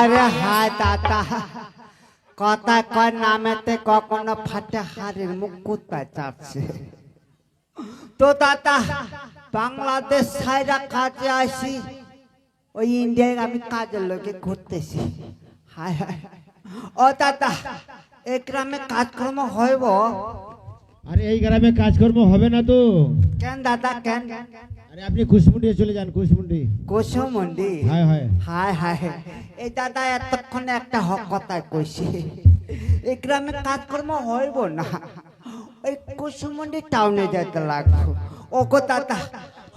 হারে হায় দাদা কথা কয় নামেতে কখনো ফাটে হারের মুখ কোথায় চাপছে তো দাদা বাংলাদেশ সাইরা কাজে আসি ওই ইন্ডিয়ায় আমি কাজের লোকে ঘুরতেছি হায় হায় ও দাদা এই গ্রামে কাজকর্ম হইব আরে এই গ্রামে কাজকর্ম হবে না তো কেন দাদা কেন আরে আপনি কুশমুন্ডি চলে যান কুশমুন্ডি। কুসুমন্ডি হায় হায়। হায় হায় এই দাদা এতক্ষণে একটা হক কথা কইছে। এই গ্রামে কাজকর্ম হইব না। ওই কুসুমন্ডি টাউনে যেতে লাগবো। ও গো দাদা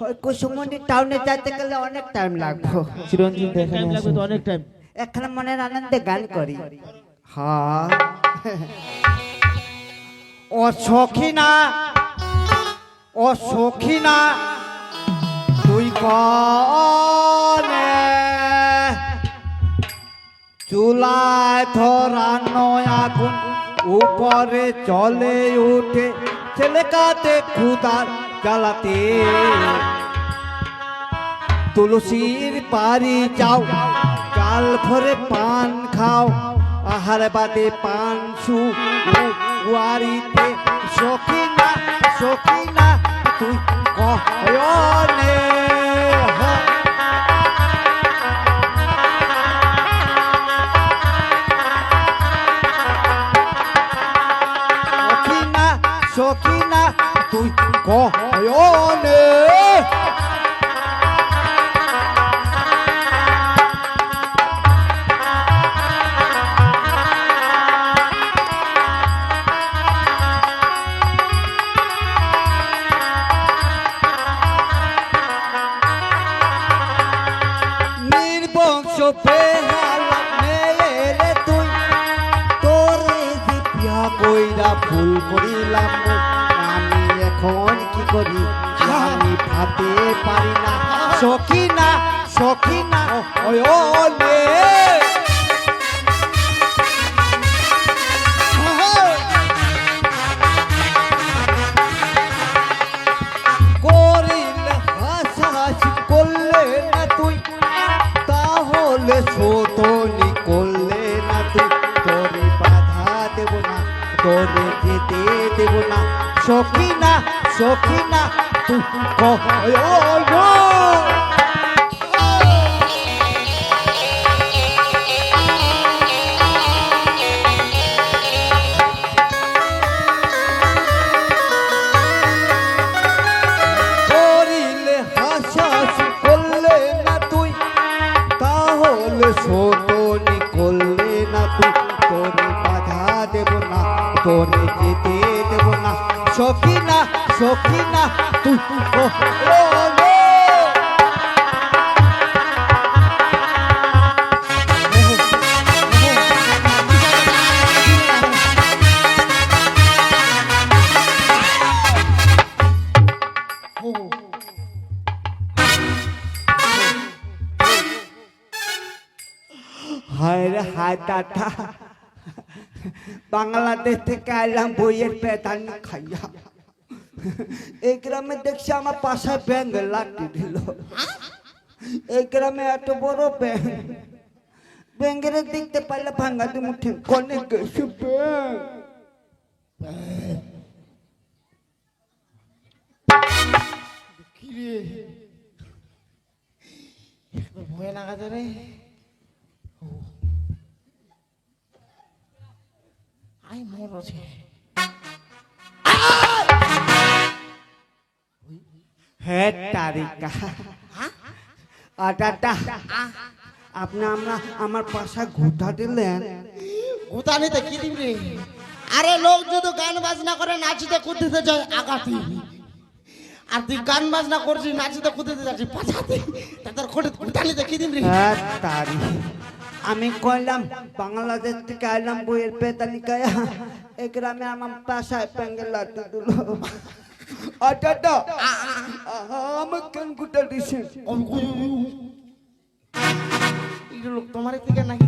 ওই কুসুমন্ডি টাউনে যেতে গেলে অনেক টাইম লাগবো। চিরঞ্জিত টাইম লাগবে তো অনেক টাইম এখানে মনের আনন্দে গান করি। হ্যাঁ। ও সখিনা ও সখিনা তুই কনে চুলায় ধরানো আগুন, উপরে চলে উঠে ছেলেকাতে ক্ষুদার জ্বালাতে। তুলসীর পারি যাও কাল ভরে পান খাও, আহার বাদে পান সু ওয়ারিতে সখিনা সখিনা তুই কয়নে তুই কয় গো। দাদা। বাংলাদেশ থেকে আইলাম বইয়ের পেদানি খাইয়া। এই গ্রামে দেখছি আমার পাশায় ব্যাঙ্গ লাঠি দিল। এই গ্রামে এত বড় ব্যাঙ্গ ব্যাঙ্গের দেখতে পারলে ভাঙ্গা তুমি মুঠে কনে গেছে ব্যাঙ্গ ভয় লাগাতে রে। আই মরছে হ্যাঁ তারিকা। আর দাদা আপনি আমরা আমার পাশায় ঘুটা দিলেন। গোতা নিতে কি দিবি আরে লোক যদি গান বাজনা করে নাচিতে কুদিতে যায় আগাতে। আর তুই গান বাজনা করছিস নাচিতে কুদিতে যাচ্ছিস পাছাতে তাদের কোটে গোতা নিতে কি দিবি হ্যাঁ তারি আমি কইলাম বাংলাদেশ থেকে আইলাম বইয়ের পেতালিকায় এই গ্রামে আমার পাশায় প্যাঙ্গেল লাটু দিল। আটা আমার কেন গুটা দিছেন লোক তোমার থেকে নাকি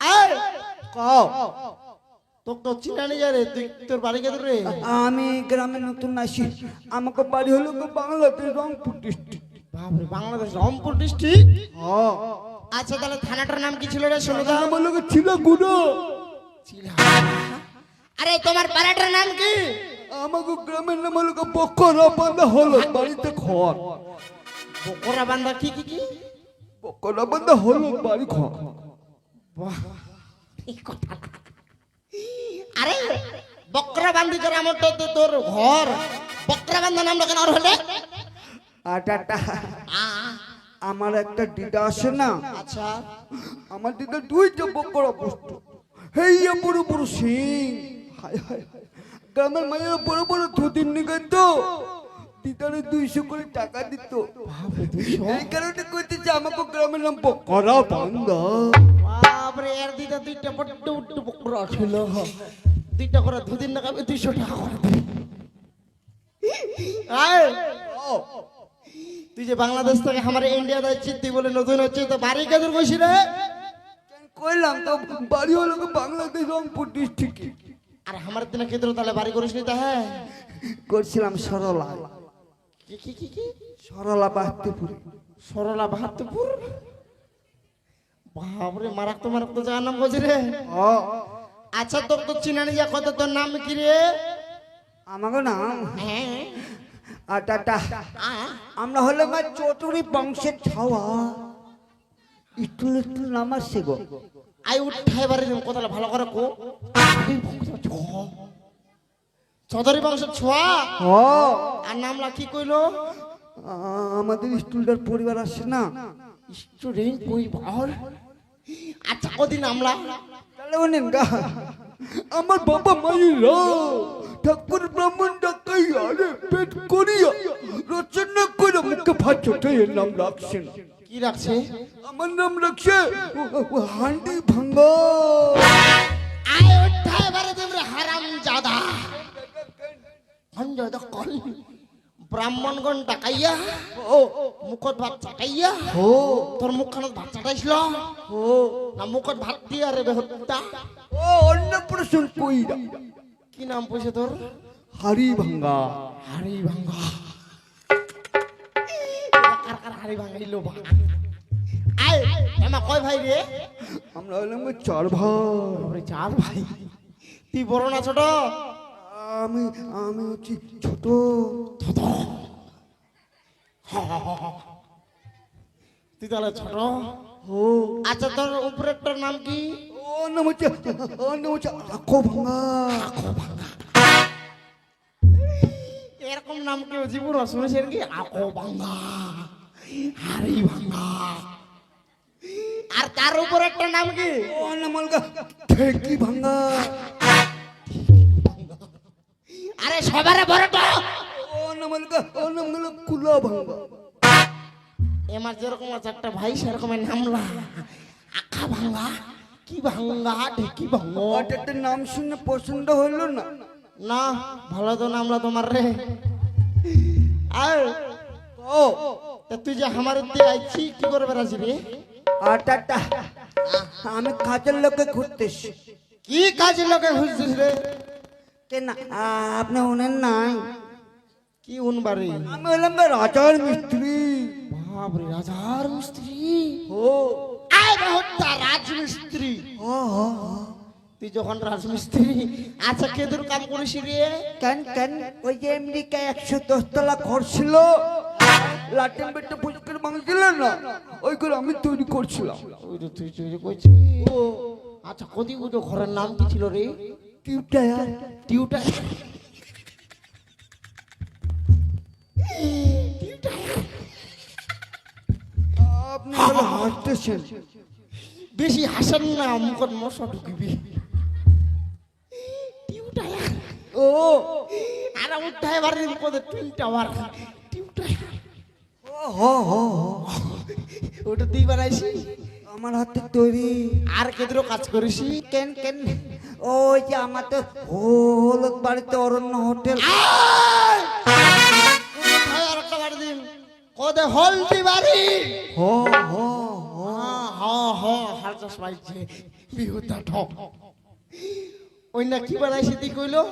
আর কও। তোকে তো চিনানি যা রে তুই তোর বাড়ি কে রে। আমি গ্রামে নতুন আসি। আমাকে বাড়ি হলো বাংলাদেশ রংপুর ডিস্ট্রিক্ট বাপরে বাংলাদেশ রংপুর ডিস্ট্রিক্ট ও। আচ্ছা তাহলে থানাটার নাম কি ছিল রে সোনুদা আমার লোক ছিল গুনো আরে তোমার পাড়াটার নাম কি? আমাকে গ্রামের নাম হলো বকরা বান্ধা হলো বাড়িতে ঘর। বকরা বান্দা কি কি কি? বকরা বান্ধা হলো বাড়ি ঘর। আরে বকরা বান্দি করে আমার তো তোর ঘর। বকরা বান্ধা নাম কেন আর হলে? আমার একটা দিদা আছে না আচ্ছা। আমার দিদা দুইটা বকরা বস্তু হেইয়া বড় বড় সিং। হায় হায়। গ্রামের মায়েরা বড় বড় ধুতির নিগান তো দিদারে দুইশো করে টাকা দিত। এই কারণে কইতেছে আমাকে গ্রামের নাম বকরা বান্দা। বাপরে এর দিদা দুইটা বড্ড বড্ড বকরা ছিল। দুইটা করে দুদিন না খাবে দুইশো টাকা করে। আয়, তুই যে বাংলাদেশ থেকে আমার ইন্ডিয়া যাচ্ছিস তুই বলে নতুন হচ্ছে তো বাড়ি কাদের বসি রে? কইলাম তো বাড়ি হলো বাংলাদেশ রংপুর ডিস্ট্রিক্ট আর আমার দিনে কেদের তাহলে বাড়ি করিস নি তা হ্যাঁ করছিলাম সরলা। কি কি কি কি? সরলা বাস্তিপুরে সরলা বাহাত্তরপুর? বাপরে মারাক তো মারাক তো জায়গার নাম বলছি রে। ও। আচ্ছা তোর তো চিনানি যা কত তোর নাম কি রে? আমাকে নাম? হ্যাঁ। আটাটা আ, আমরা হলে মা চটুরি বংশের ছাওয়া। ইটুল ইটুল নাম আসছে গো। আই উঠাই বাড়ি কথাটা ভালো করে কো। চৌধুরী বংশের ছোয়া ও। আর নামলা কি কইলো? আমাদের স্টুলটার পরিবার আসছে না। স্টুডেন্ট কই বল আচ্ছা কদিন আমলা তাহলে গা। আমার বাবা মায়েরা ঠাকুর ব্রাহ্মণ ডাকাই আরে পেট করিয়া রচনা করে মুখে ভাত এর নাম রাখছেন। কি রাখছে? আমার নাম রাখছে হান্ডি ভাঙ্গা। আয় উঠাই বাড়ি তোমরা হারাম জাদা কল। ব্রাহ্মণগণ ডাকাইয়া ও। মুখত ভাত চাটাইয়া ও। তোর মুখখানত ভাত চাটাইছিল। ও। না মুখত ভাত দিয়া রে বেহত্তা। ও অন্নপ্রাশন কইরা। কি নাম পয়সা তোর? হাড়ি ভাঙ্গা হাড়ি ভাঙ্গা কার কার হাড়ি ভাঙাইলো বা? আয় এমা কয় ভাই রে? আমরা হলাম গো চার ভাই। চার ভাই। তুই বড় না ছোট? আমি আমি হচ্ছি ছোট তুই তাহলে ছোট? ও। আচ্ছা তোর উপরেরটার নাম কি? ও নাম হচ্ছে ও নাম হচ্ছে আখো ভাঙ্গা এরকম নাম কেউ জীবন শুনেছেন কি আকো ভাঙ্গা হাড়ি ভাঙ্গা আর তার উপর একটা নাম কি? ও নাম ঠেকি আরে সবারে বড়টা ও নাম হলগা ও নাম হলো কুলা ভাঙ্গা এমার যেরকম আছে একটা ভাই সেরকমের নামলা আখা ভাঙ্গা কি ভাঙ্গা ঢেকি ভাঙ্গা হঠাৎ নাম শুনে পছন্দ হলো না? না ভালো তো নামলা তোমার রে। আর ও। তা তুই যে আমার দিয়ে আইছি কি করে বেড়াচ্ছি রে? হঠাৎ আমি কাজের লোকে ঘুরতেছি কি কাজের লোকে খুঁজছিস রে? কেন আ- আপনি উনেন নাই। কি উনবাড়ি আমি হলাম রাজার মিস্ত্রি। বাপরে রাজার মিস্ত্রি? ও রাজমিস্ত্রি। ও। তুই যখন রাজমিস্ত্রি আচ্ছা কেদুর কাম করিস রে? কেন কেন? ওই যে আমেরিকা একশো দশ তলা ঘর ছিল। লাটিন বেটে ফুচকের ভাঙছিল না? ওই করে আমি তৈরি করছিলাম। ওই তুই চুরি করছিস? ও আচ্ছা কদি উঠো ঘরের নাম কি ছিল রে? টিউটায়ার টিউটা আপনি হাসতেছেন বেশি হাসান না মুখত মশা ঢুকিবি ও আর উঠায় বাড়ি কদে টুন টাওয়ার টিউটায়া ও। হো। ওটা তুই বানাইছি। আমার হাতে তৈরি আর কেদরো কাজ করিস কেন কেন? ওই যে আমার তো হলুদ বাড়িতে অরণ্য হোটেল। বাড়ি দিন। কদে হলদি বাড়ি। হো হো হো। পাইছে বিহুতা ঠক। ওই না কি বানাইছে তুই কইলো?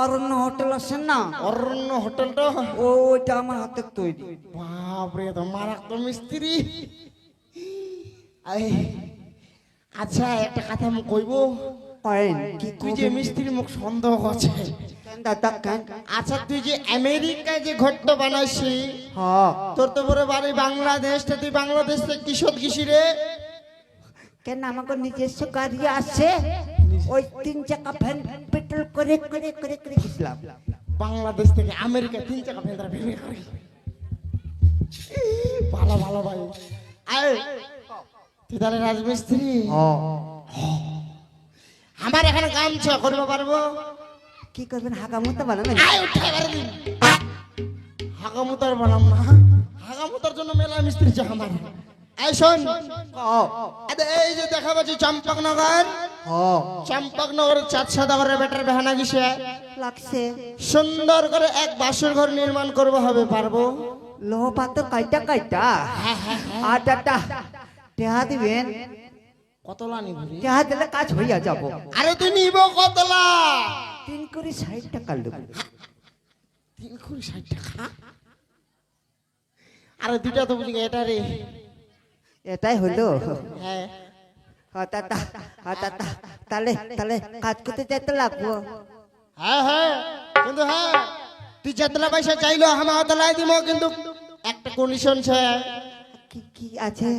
অরণ্য হোটেল আছে না? অরণ্য হোটেলটা? ও ওইটা আমার হাতে তৈরি। বাপরে তো মিস্ত্রি। আচ্ছা একটা কথা আমি কইব। করেন কি তুই যে মিস্ত্রি মুখ সন্দেহ আছে কেন দাদা কেন আচ্ছা তুই যে আমেরিকায় যে ঘট্ট বানাইছি হ। তোর তো বড় বাড়ি বাংলাদেশ তুই বাংলাদেশ থেকে কিশোর কিসি রে? কেন আমাকে নিজস্ব গাড়ি আছে? ওই তিন চাকা ভ্যান পেট্রোল করে করে করে করে গেছিলাম। বাংলাদেশ থেকে আমেরিকা তিন চাকা ভেন্দ্রা ভেঙে করি। ভালো ভালো ভাই। আয় তুই তাহলে রাজমিস্ত্রি? আমার এখানে গামছা করব পারব? কি করবেন হাগা মতো বলো না আয় উঠে এবার দিন। হাগামুতার বানাম না। হাগামুতার জন্য মেলা মিস্ত্রি চাই আমার। এই শোন। এই যে দেখা পাচ্ছি চম্পকনগর। চম্পকনগরের চাঁদ সাদাগরের বেটার বেহানা গেছে লাগছে। সুন্দর করে এক বাসর ঘর নির্মাণ করব হবে পারব? লোহ পাথর কয়টা কয়টা? আর দাদা টেহা দিবেন? কতলা নিবি? দিলে কাজ হইয়া যাব। আরে তুই নিব কতলা? তিন করে ষাট টাকা লোক। তিন কুড়ি ষাট টাকা? আরে দুইটা তো এটা রে। এটাই হলো। হ্যাঁ। হ্যাঁ, হ্যাঁ, তাহলে তাহলে কাজ করতে যেতে লাগবো। হ্যাঁ হ্যাঁ কিন্তু হ্যাঁ তুই যতলা পয়সা চাইলো আমার অতলাই দিব কিন্তু একটা কন্ডিশন কি কি আছে?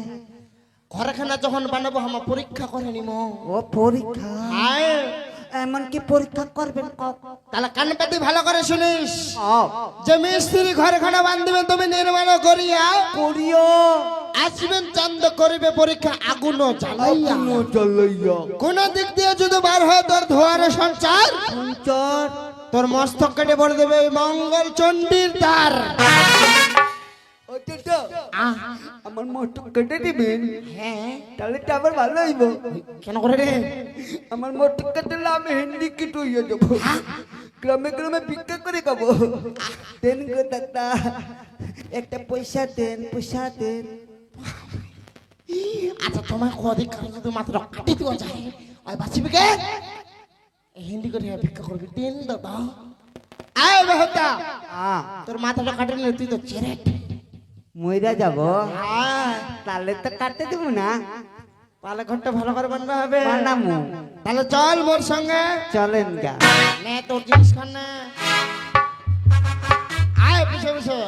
ঘরখানা যখন বানাবো আমার পরীক্ষা করে নিম ও পরীক্ষা হ্যাঁ এমন কি পরীক্ষা করবেন তাহলে কান পাতি ভালো করে শুনিস। যে মিস্ত্রি ঘরখানা বান্ধিবে তুমি নির্মাণ করিয়া করিও। আসবেন চান্দ করিবে পরীক্ষা আগুন জ্বালাইয়া। চলইয়া কোন দিক দিয়ে যদি বার হয় তোর ধোয়ার সঞ্চার সঞ্চর তোর মস্তক কেটে পড়ে দেবে মঙ্গল চণ্ডীর দ্বার। আমার মোটর কেটে দিবেন হ্যাঁ। তাহলে তো আবার ভালো হইব। কেন করে রে? আমার মোটর কাটলে আমি হিন্দি কিট হইয়া যাব গ্রামে গ্রামে ভিক্ষা করে খাব। দেন গো দাদা। একটা পয়সা দেন পয়সা দেন। আচ্ছা তোমার কদিক যদি মাত্র কাটি দিব যায় ওই বাঁচিবি কে হিন্দি করে ভিক্ষা করবি। দিন দাদা। আয় বেহতা। হ্যাঁ তোর মাথাটা কাটে তুই তো চেরেট মইরা যাব। হ্যাঁ তাহলে তো কাটতে দেবো না। তাহলে ঘরটা ভালো করে বানবা হবে। বানামু তাহলে চল মোর সঙ্গে। চলেন গা। নে তোর জিনিস খান না আয় পিছে পিছে।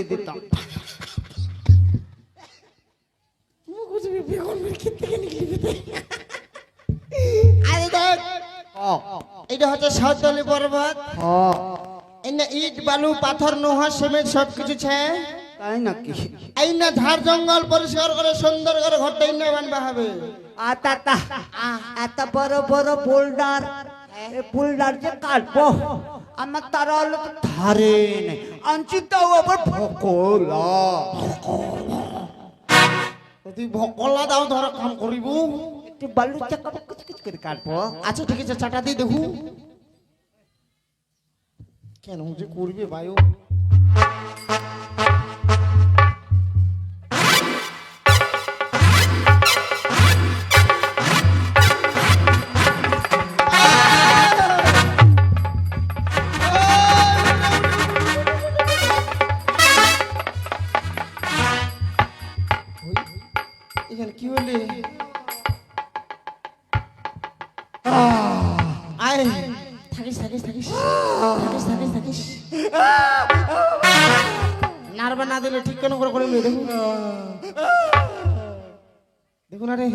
করে দিতাম। এটা হচ্ছে সাঁওতালি পর্বত। এনে ইট বালু পাথর নোহা সিমেন্ট সব কিছু ছে। তাই নাকি? এই না ঝাড় জঙ্গল পরিষ্কার করে সুন্দর করে ঘরটা ইন্না বানবা হবে আতা এত বড় বড় বোল্ডার বোল্ডার যে কাটবো আমার তারা হলো তো ধারে নেই আনছি তাও আবার ভকলা। তুই ভকলা দাও ধর কাম করিব। একটু বালু চাকা কুচ করে কাটবো। আচ্ছা ঠিক আছে চাটা দিয়ে দেখু। কেন যে করবে বায়ু হলে আয়। থাকিস থাকিস থাকিস। থাকিস থাকিস থাকিস। নারবা না দিলে ঠিক কেন করে করে দেখুন। দেখুন আরে।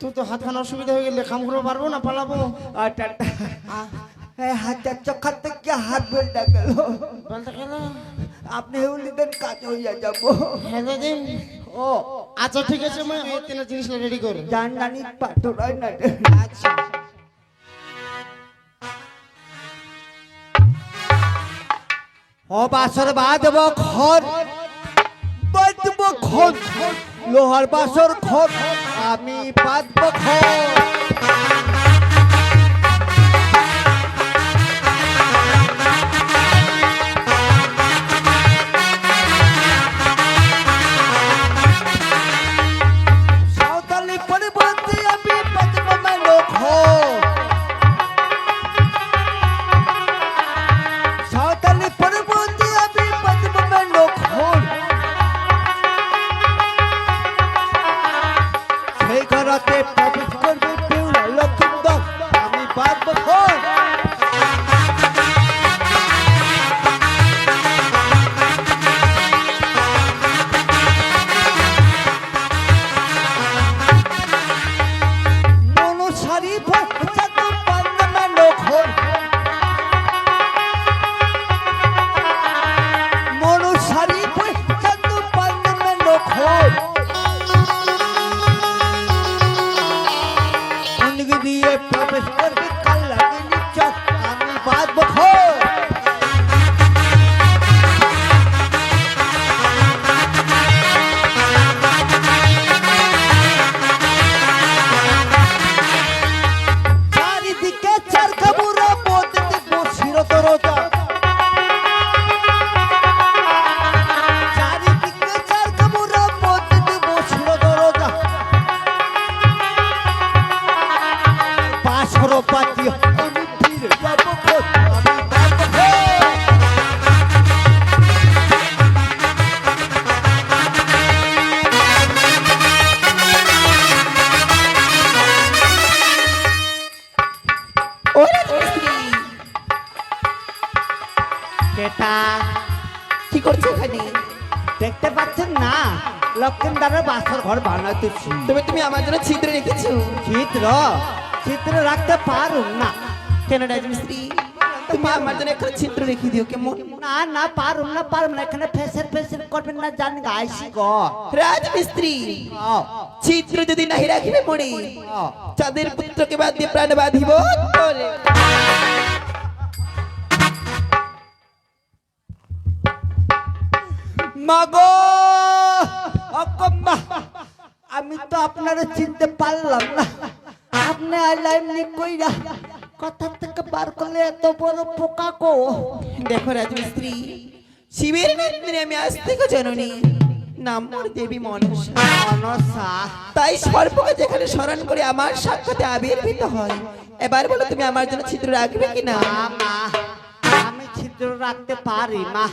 তুই তো হাত খান অসুবিধা হয়ে গেলে কাম করতে পারব না পালাবো? আহ, এই থেকে হাত বেলটা গেল। বলতে কেন আপনি হেউলি দেন কাজ হইয়া যাব। হ্যাঁ দিন ও আচ্ছা ঠিক আছে মই ওই তিন জিনিস রেডি করে। জান নানি পাথরাই না আচ্ছা। ও বাসর বাদ দেব ঘর খন লোহার বাসর খন আমি বাঁধব খন অনেক করছ এখানে দেখতে পাচ্ছেন না লক্ষিন্দারের বাসর ঘর বানাইতেছি তবে তুমি আমার জন্য ছিদ্র রেখেছো। চিত্র চিত্র রাখতে পারুন না। কেন রাজমিস্ত্রি তুমি আমার জন্য একটা ছিদ্র রেখে দিও কেমন? না না পারুন না পারুন না এখানে ফেসের ফেসের করবেন না জানি আইসি গো। রাজমিস্ত্রি ছিদ্র যদি নাহি রাখিবে মরে। চাঁদের পুত্রকে বাদ দিয়ে প্রাণ বাঁধিব। মাগো আমি তো আপনারা চিনতে পারলাম না। আপনি আইলা এমনি কইরা কথা থেকে বার করলে এত বড় পোকা গো দেখো রাজমিস্ত্রি শিবের নন্দিনী আমি আজ থেকে জননী। নাম মোর দেবী মনসা। মনসা। তাই সর্বকে যেখানে স্মরণ করে আমার সাক্ষাতে আবির্ভূত হয়। এবার বলো তুমি আমার জন্য ছিদ্র রাখবে কি না মা আমি ছিদ্র রাখতে পারি মা।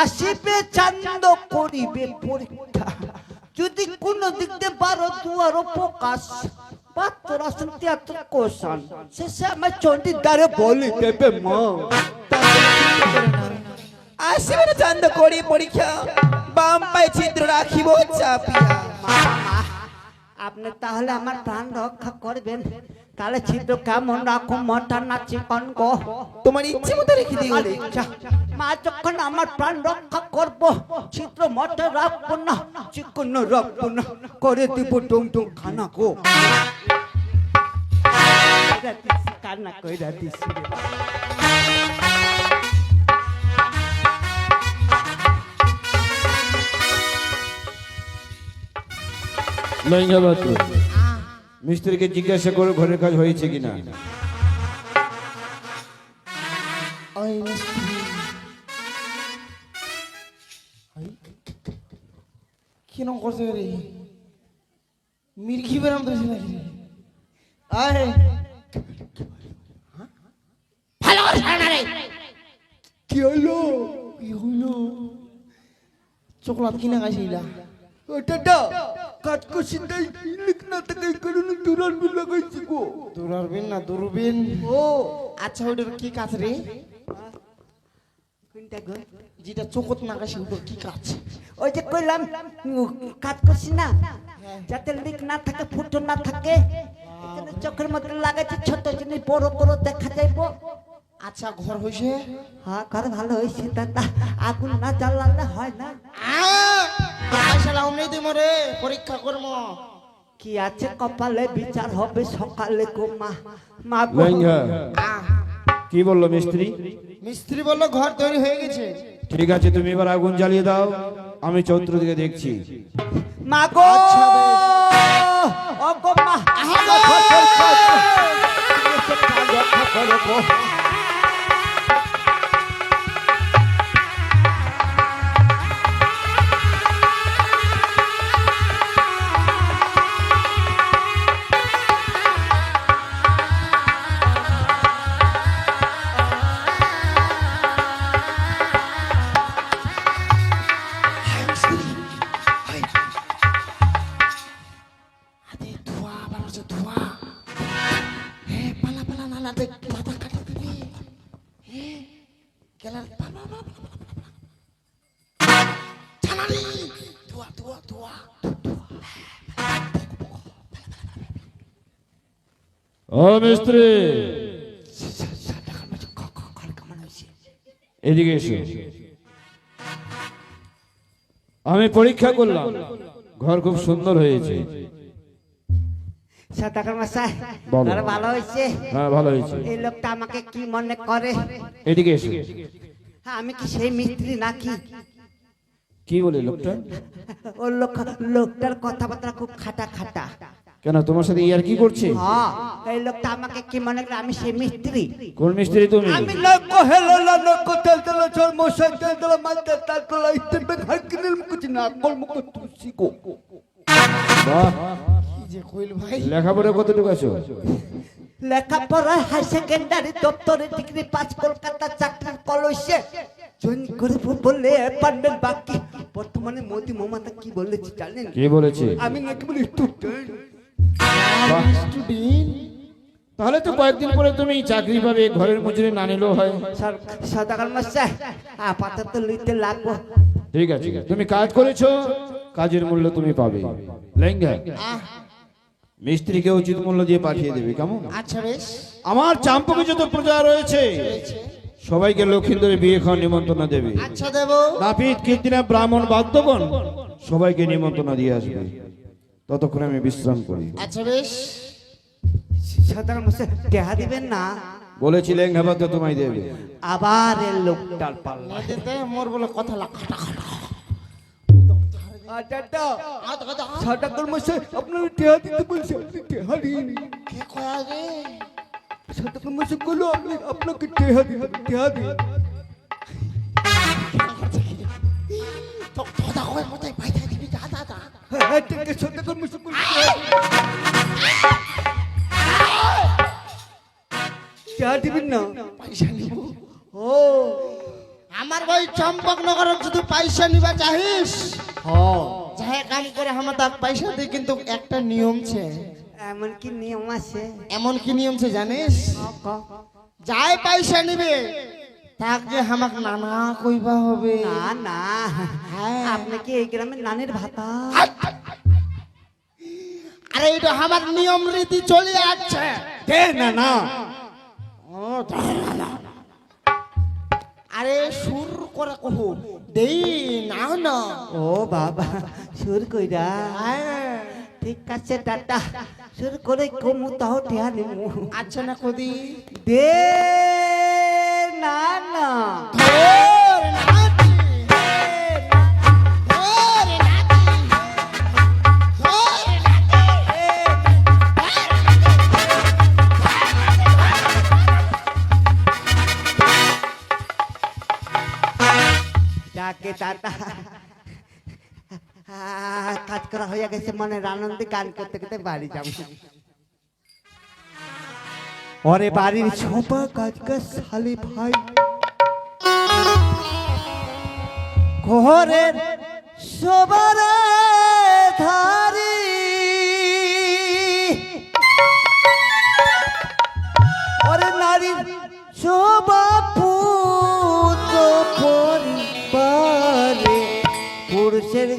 আসিবে চান্দ করিবে পরীক্ষা। যদি কোন দিক দিয়ে বারো দুয়ার প্রকাশ বাহাত্তর আসন তিয়াত্তর শেষে আমার চন্ডির দ্বারে বলি দেবে মা। আসিবে না চান্দ করি পরীক্ষা, বাম পায়ে ছিদ্র রাখিব চাপিয়া। আপনি তাহলে আমার প্রাণ রক্ষা করবেন। তাহলে ছিদ্র কেমন রাখুন মটা না চিকন গো তোমার ইচ্ছে মতো রেখে দিও। মা যখন আমার প্রাণ রক্ষা করব চিত্র মটে রাখব না চিকন রাখব না করে দিব টুম টুম খানা গো কান্না কইরা দিছি রে। লইঙ্গা মিস্ত্রিকে জিজ্ঞাসা করো ঘরের কাজ হয়েছে কিনা। ওই মিস্ত্রি কেন করছে রে মির্গি বেরাম তো নাকি? আয়। ভালো করে ছাড়া রে। কি হলো কি হইল? চকলাত কিনা গাইছিলা ওটা তাই লিখ না থাকে এই কারণে দুরান লাগাইছি গো। দূরবীন না দূরবীন ও। আচ্ছা ওইটার কি কাজ রে? কোনটা গো? যেটা চোখত না গাছি ওটার কি কাজ? ওই যে কইলাম উম, কাজ করছি না যাতে লিক না থাকে ফুটো না থাকে এখানে চোখের মধ্যে লাগাইছে ছোট জিনিস বড় বড় দেখা যাইবো। আচ্ছা ঘর হইছে? হ্যাঁ ঘর ভালো হয়েছে দাদা। আগুন না জ্বালালে হয় না। লাউনি পরীক্ষা করম। কি আছে কপালে বিচার হবে সকালে গো মা। মা কি বলল মিস্ত্রি? মিস্ত্রি বলল ঘর তৈরি হয়ে গেছে। ঠিক আছে তুমি এবার আগুন জ্বালিয়ে দাও আমি চৌত্র দিকে দেখছি। মা গো! আচ্ছা, ও গো মা। মিস্ত্রি এদিকে এসো। আমি পরীক্ষা করলাম। ঘর খুব সুন্দর হয়েছে। ভালো হ্যাঁ ভালো হয়েছে। এই লোকটা আমাকে কি মনে করে? এদিকে এসো। হ্যাঁ, আমি কি সেই মিস্ত্রি নাকি? কি বলে লোকটা? ও লোক লোকটার কথাবার্তা খুব খাটা খাটা। কেন তোমার সাথে ইয়ার কি করছে? হ্যাঁ এই লোকটা আমাকে কি মনে করে আমি সেই মিস্ত্রি? কোন মিস্ত্রি তুমি? আমি লোক হেলো লোক তেল তেল চল মশাই তেল তেল মানতে তার তোলা ইস্তেবে ঘর কিনেল মুকুচি না কল মুকু বাহ। কি যে কইল ভাই। লেখাপড়া কতটুকু আছো? লেখাপড়া হাই সেকেন্ডারি দপ্তরে ডিগ্রি পাস কলকাতা চাকরির কলসে। জয়েন করে বললে অ্যাপার্টমেন্ট বাকি। বর্তমানে মোদি মমতা কি বলেছে জানেন? কে বলেছে? আমি নাকি বলি স্টুডেন্ট তাহলে তো কয়েকদিন পরে তুমি চাকরি পাবে ঘরের মজুরি না নিলেও হয়। আপাতত লিতে লাগবো। ঠিক আছে তুমি কাজ করেছ কাজের মূল্য তুমি পাবে। লেঙ্গা মিস্ত্রিকে উচিত মূল্য দিয়ে পাঠিয়ে দেবে কেমন? আচ্ছা বেশ। আমার চাম্পকে যত প্রজা রয়েছে সবাইকে লক্ষ্মীন্দরে বিয়ে খাওয়ার নিমন্ত্রণ দেবে। আচ্ছা দেব। নাপিত কীর্তিনা ব্রাহ্মণ বাদ্যগণ সবাইকে নিমন্ত্রণ দিয়ে আসবে। ততক্ষণ আমি বিশ্রাম করি। আচ্ছা বেশ। টেহা দিবেন না। বলেছি লেঙ্গা বাদ্য তোমায় দেবে। আবার লোকটার পাল্লা। মোর বলে কথা লাগ খাটা খাটা আপনাকে টেহা কথা কোথায় দিবি যা যা যা হ্যাঁ ঠিক আছে সদাগর মশাই বলো দিবেন না পয়সা নিব ও আমার ভাই চম্পকনগরের যদি পয়সা নিবা চাহিস হ্যাঁ যাহে কাম করে আমার তার পয়সা দিয়ে কিন্তু একটা নিয়ম ছে এমন কি নিয়ম আছে এমন কি নিয়ম ছে জানিস যাই পয়সা নিবে তাক যে আমাক নানা কইবা হবে। না না। হ্যাঁ। আপনি কি এই গ্রামের নানির ভাতা? আরে এটা আমার নিয়ম রীতি চলে যাচ্ছে দে না না। ও। আরে সুর করে কহু। দেই না না। ও বাবা সুর কইরা। হ্যাঁ। ঠিক আছে টাটা। সুর করে কমু তাও টেহা নিমু। আচ্ছা না কদি। দে। না না ডাকে আহ, কাজ করা হয়ে গেছে মনের আনন্দে গান করতে করতে বাড়ি যাব। ওরে বাড়ির ছোপা কাজ কাজ শালি ভাই ঘরের সবার ধারি ওরে নারীর শোভা পুত্র পরিবারে পুরুষের